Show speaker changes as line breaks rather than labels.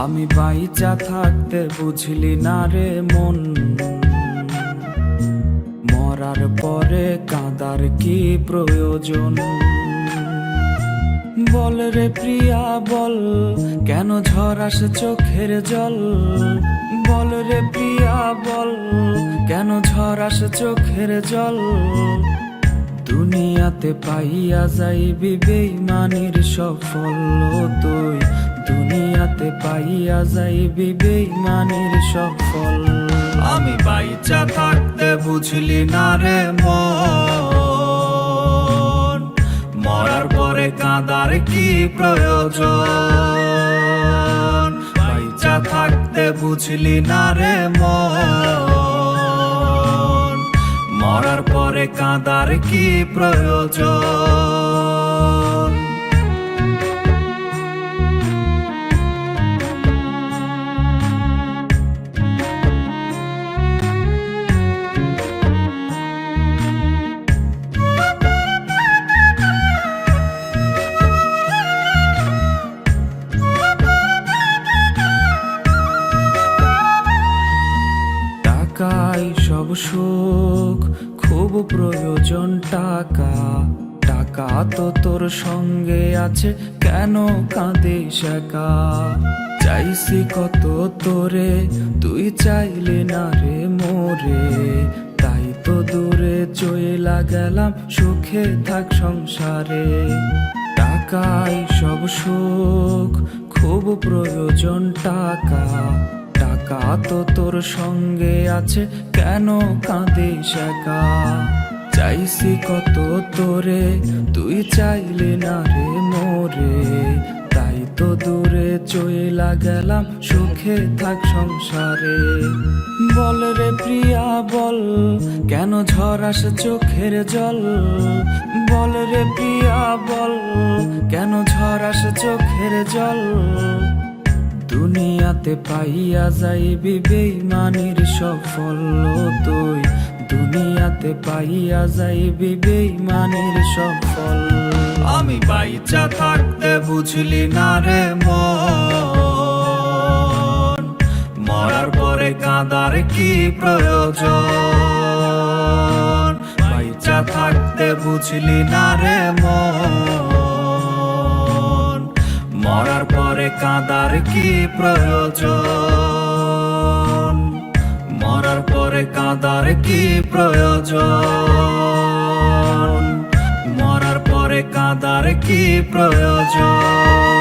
আমি বাইচা থাকতে বুঝলি না রে মন। মরার পরে কাঁদার কি প্রয়োজন? বল রে প্রিয়া, বল, কেন ঝরাস চোখের জল? বল রে প্রিয়া, বল, কেন ঝরাস চোখের জল? দুনিয়াতে পাইয়া যাইবি বেইমানির সফল তুই। দুনিয়াতে পাইয়া যাইবি বেইমানির সফল। আমি বাইচা থাকতে বুঝলি না রে মন। মরার পরে কাঁদার কি প্রয়োজন? বাইচা থাকতে বুঝলি না রে মরার পরে কাঁদার কি প্রয়োজন? সব সুখ, খুব প্রয়োজন টাকা। টাকা তো তোর সঙ্গে আছে, কেন কাঁদিস একা? চাইছি কত তোরে, তুই চাইলে না রে মোরে। তাই তো দূরে চইলা গেলাম, সুখে থাক সংসারে। টাকাই সব সুখ, খুব প্রয়োজন টাকা। টাকা তো তোর সঙ্গে আছে, কেন কাঁদিস একা? চাইছি কত তোরে, তুই চাইলে না রে মোরে। তাই তো দূরে চইলা গেলাম, সুখে থাক সংসারে। বল রে প্রিয়া, বল, কেন ঝরাস চোখের জল? বল রে প্রিয়া, বল, কেন ঝরাস চোখের জল? দুনিয়াতে পাইয়া যাইবি বেইমানির সফল তুই। দুনিয়াতে পাইয়া যাইবি বেইমানির সফল। আমি বাইচা থাকতে বুঝলি না রে মন। মরার পরে কাঁদার কি প্রয়োজন? বাইচা থাকতে বুঝলি না রে মন। মরার পরে কাঁদার কি প্রয়োজন? মরার পরে কাঁদার কি প্রয়োজন? মরার পরে কাঁদার কি প্রয়োজন?